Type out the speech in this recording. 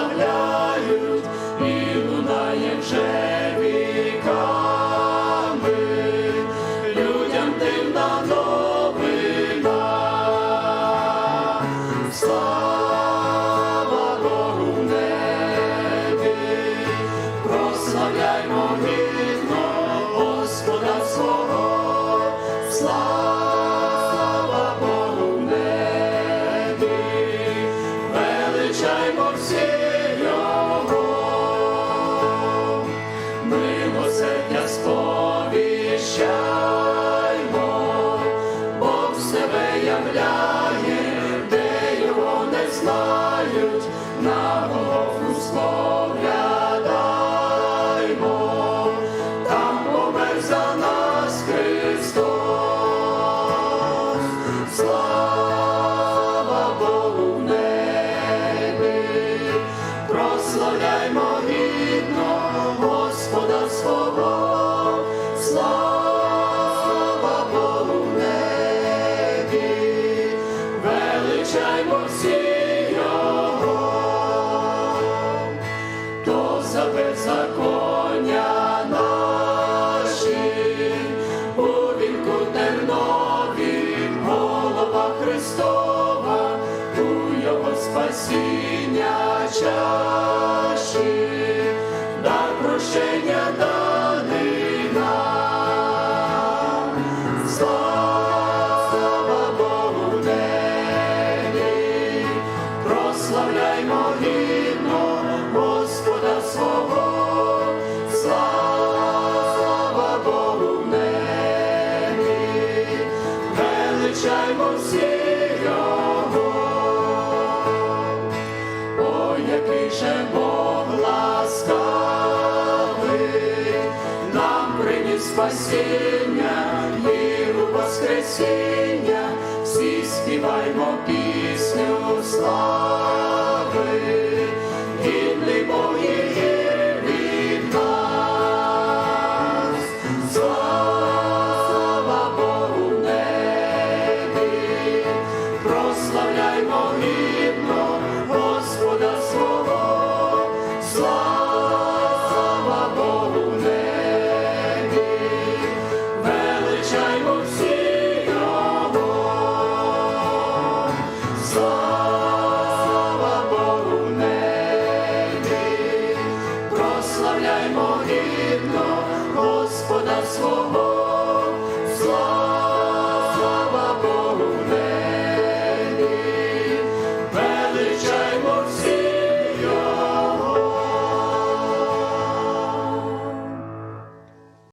прославляють, споглядаймо, там помер нас Христос. Слава Богу прославляймо гідно Господа свого, слава Богу величаймо всі Христова, у Його спасіння чаші, дар прощення даний нам. Слава Богу небі, прославляймо гідно приніс миру, віру воскресіння, всі співаймо слави, Господа свого.